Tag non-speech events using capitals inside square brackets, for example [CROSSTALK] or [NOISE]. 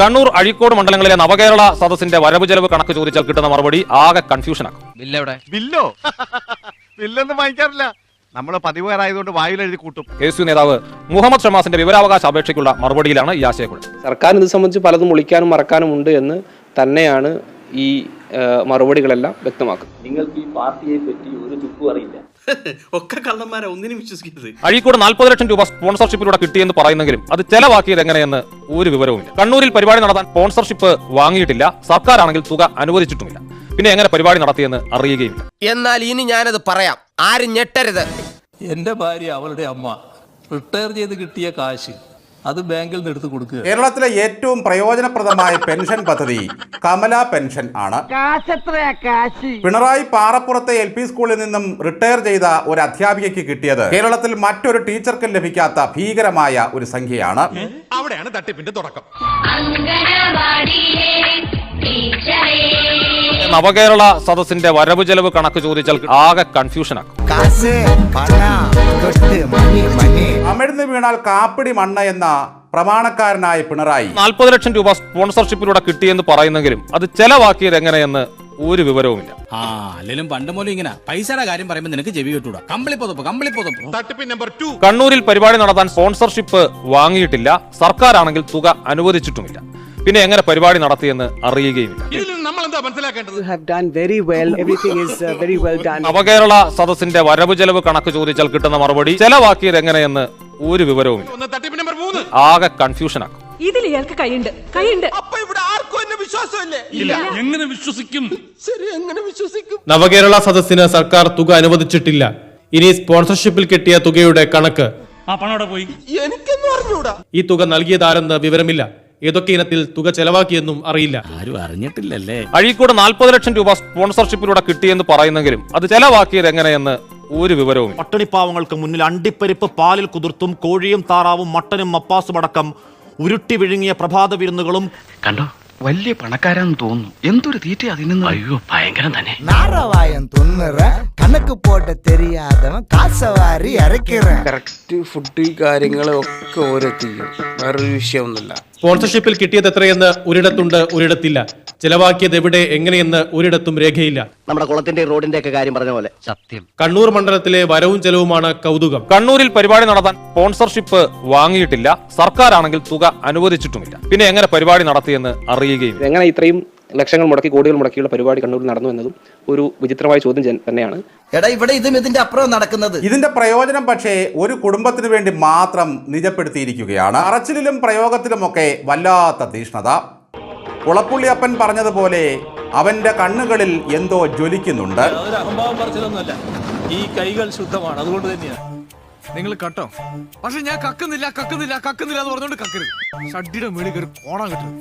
കണ്ണൂർ അഴീക്കോട് മണ്ഡലങ്ങളിലെ നവകേരള സദസ്സിന്റെ വരവ് ചെലവ് കണക്ക് ചോദിച്ചാൽ കിട്ടുന്ന മറുപടി ആകെ കൺഫ്യൂഷനാക്കും. ബില്ലോ? ബില്ലൊന്നും വാങ്ങിക്കാറില്ല. നമ്മൾ പതിവുകാരായതുകൊണ്ട് വായിൽ എഴുതി കൂട്ടും. കെ എസ് യു നേതാവ് മുഹമ്മദ് ഷമാസിന്റെ വിവരാവകാശ അപേക്ഷയ്ക്കുള്ള മറുപടിയിലാണ് ഈ ആശയക്കുഴപ്പം സർക്കാരിന് ഇത് സംബന്ധിച്ച് പലതും ഒളിക്കാനും മറക്കാനും ഉണ്ട് എന്ന് തന്നെയാണ് ഈ മറുപടികളെല്ലാം വ്യക്തമാക്കും. നിങ്ങൾക്ക് ഈ പാർട്ടിയെ പറ്റി ഒരു ദുഃഖം അറിയില്ല. [LAUGHS] ഒക്കെ കള്ളന്മാരെ ഒന്നിനും വിശ്വസിക്കരുത്. അഴീക്കോട് നാൽപ്പത് ലക്ഷം രൂപ സ്പോൺസർഷിപ്പിലൂടെ കിട്ടിയെന്ന് പറയുന്നെങ്കിലും അത് ചെലവാക്കിയത് എങ്ങനെയെന്ന് ഒരു വിവരവുമില്ല. കണ്ണൂരിൽ പരിപാടി നടത്താൻ സ്പോൺസർഷിപ്പ് വാങ്ങിയിട്ടില്ല. സർക്കാരാണെങ്കിൽ തുക അനുവദിച്ചിട്ടുമില്ല. പിന്നെ എങ്ങനെ പരിപാടി നടത്തിയെന്ന് അറിയുകയും എന്നാൽ ഇനി ഞാനത് പറയാം. ആരും ഞെട്ടരുത്. എന്റെ ഭാര്യ അവളുടെ അമ്മ റിട്ടയർ ചെയ്ത് കിട്ടിയ കാശ് അത് ബാങ്കിൽ നിന്ന് എടുത്ത് കൊടുക്കുക. കേരളത്തിലെ ഏറ്റവും പ്രയോജനപ്രദമായ പെൻഷൻ പദ്ധതി കമല പെൻഷൻ ആണ്. പിണറായി പാറപ്പുറത്തെ എൽ പി സ്കൂളിൽ നിന്നും റിട്ടയർ ചെയ്ത ഒരു അധ്യാപികയ്ക്ക് കിട്ടിയത് കേരളത്തിൽ മറ്റൊരു ടീച്ചർക്ക് ലഭിക്കാത്ത ഭീകരമായ ഒരു സംഖ്യയാണ്. അവിടെയാണ് തട്ടിപ്പിന്റെ തുടക്കം. നവകേരള സദസ്സിന്റെ വരവ് ചെലവ് കണക്ക് ചോദിച്ചാൽ ആകെ കൺഫ്യൂഷനാക്കും. അമിഴ്ന്ന് വീണാൽ കാപ്പിടി മണ്ണ എന്ന പ്രമാണക്കാരനായ പിണറായി. നാൽപ്പത് ലക്ഷം രൂപ സ്പോൺസർഷിപ്പിലൂടെ കിട്ടിയെന്ന് പറയുന്നെങ്കിലും അത് ചെലവാക്കിയത് എങ്ങനെയെന്ന് ഒരു വിവരവുമില്ല. ആ അല്ലെങ്കിലും പണ്ട് മൂലം ഇങ്ങനെ പൈസയുടെ കാര്യം പറയുമ്പോൾ നിനക്ക് ചെവി കിട്ടൂടാ. കമ്പിളി പൊതുപ്പ് കമ്പിളി പൊതുപ്പ്. തട്ടിപ്പ് നമ്പർ ടു. കണ്ണൂരിൽ പരിപാടി നടത്താൻ സ്പോൺസർഷിപ്പ് വാങ്ങിയിട്ടില്ല. സർക്കാരാണെങ്കിൽ തുക അനുവദിച്ചിട്ടുമില്ല. പിന്നെ എങ്ങനെ പരിപാടി നടത്തിയെന്ന് അറിയുകയുമില്ല. ഇതിൽ നമ്മൾ എന്താ മനസ്സിലാക്കേണ്ടത്? Have done very well. Everything is uh, very well done. നവകേരള സദസ്സിന്റെ വരവ് ചെലവ് കണക്ക് ചോദിച്ചാൽ കിട്ടുന്ന മറുപടി ചെലവാക്കിയത് എങ്ങനെയെന്ന് ഒരു വിവരവുമില്ല. ഒന്ന് കൺഫ്യൂഷൻ ആക്കും. ആകെ ഇതിൽ ഇയാൾക്ക് കൈയുണ്ട്. കൈയുണ്ട്. അപ്പൊ ഇവിടെ ആർക്കും എന്നെ വിശ്വാസമില്ലേ? എങ്ങനെ വിശ്വസിക്കും? ശരി എങ്ങനെ വിശ്വസിക്കും? നവകേരള സദസ്സിന് സർക്കാർ തുക അനുവദിച്ചിട്ടില്ല. ഇനി സ്പോൺസർഷിപ്പിൽ കിട്ടിയ തുകയുടെ കണക്ക്. ആ പോയി? എനിക്കൊന്നും അറിഞ്ഞൂടാ. ഈ തുക നൽകിയതാരെന്ന് വിവരമില്ല. ഏതൊക്കെ ഇനത്തിൽ തുക ചെലവാക്കിയെന്നും അറിയില്ല. ആരും അറിഞ്ഞിട്ടില്ലല്ലേ? അഴീക്കോട് നാൽപ്പത് ലക്ഷം രൂപ സ്പോൺസർഷിപ്പിലൂടെ കിട്ടിയെന്ന് പറയുന്നെങ്കിലും അത് ചെലവാക്കിയത് എങ്ങനെയെന്ന് ഒരു വിവരവും പട്ടിണിപ്പാവങ്ങൾക്ക് മുന്നിൽ അണ്ടിപ്പരിപ്പ് പാലിൽ കുതിർത്തും കോഴിയും താറാവും മട്ടനും മപ്പാസും അടക്കം ഉരുട്ടി വിഴുങ്ങിയ പ്രഭാത വിരുന്നുകളും കണ്ടോ? വലിയ പണക്കാരാന്ന് തോന്നുന്നു. എന്തൊരു തീറ്റ അതിന് അയ്യോ ഭയങ്കരം തന്നെ. നാറവായം துண்ணுற കണക്ക് പോട്ട് தெரியாதவன் കാസവാരി അരക്കിറ കറക്റ്റ് ഫുഡ് കാര്യങ്ങളും ഒക്കെ ഓരോ തീയും വേറൊരു വിഷയമൊന്നുമില്ല. സ്പോൺസർഷിപ്പിൽ കിട്ടിയത് എത്രയെന്ന് ഒരിടത്തുണ്ട് ഒരിടത്തില്ല. ചെലവാക്കിയത് എവിടെ എങ്ങനെയെന്ന് ഒരിടത്തും രേഖയില്ല. നമ്മുടെ കുളത്തിന്റെ റോഡിന്റെ ഒക്കെ കാര്യം പറഞ്ഞ പോലെ. സത്യം. കണ്ണൂർ മണ്ഡലത്തിലെ വരവും ചെലവുമാണ് കൗതുകം. കണ്ണൂരിൽ പരിപാടി നടത്താൻ സ്പോൺസർഷിപ്പ് വാങ്ങിയിട്ടില്ല. സർക്കാരാണെങ്കിൽ തുക അനുവദിച്ചിട്ടുമില്ല. പിന്നെ എങ്ങനെ പരിപാടി നടത്തിയെന്ന് അറിയുകയും എങ്ങനെ ഇത്രയും ലക്ഷങ്ങൾ മുടക്കി കോടികൾ മുടക്കിയുള്ള പരിപാടി കണ്ണൂരിൽ നടന്നു എന്നതും ഒരു വിചിത്രമായ ചോദ്യം തന്നെയാണ്. എടാ ഇവിടെ ഇതും ഇതിന്റെ അപ്പുറം നടക്കുന്നത്. ഇതിന്റെ പ്രയോജനം പക്ഷേ ഒരു കുടുംബത്തിന് വേണ്ടി മാത്രം നിജപ്പെടുത്തിയിരിക്കുകയാണ്. അറച്ചിലും പ്രയോഗത്തിലുമൊക്കെ വല്ലാത്ത തീഷ്ണത. കുളപ്പുള്ളിയപ്പൻ പറഞ്ഞതുപോലെ അവന്റെ കണ്ണുകളിൽ എന്തോ ജ്വലിക്കുന്നുണ്ട്. ഈ കൈകൾ ശുദ്ധമാണ്. അതുകൊണ്ട് തന്നെയാണ് നിങ്ങൾ കട്ടോ? പക്ഷെ ഞാൻ കക്കുന്നില്ല കക്കുന്നില്ല കക്കുന്നില്ല എന്ന് പറഞ്ഞുകൊണ്ട് കക്കരുത്. ഷഡ്ഡിയുടെ മേളിൽ കയറി കോണാൻ കിട്ടും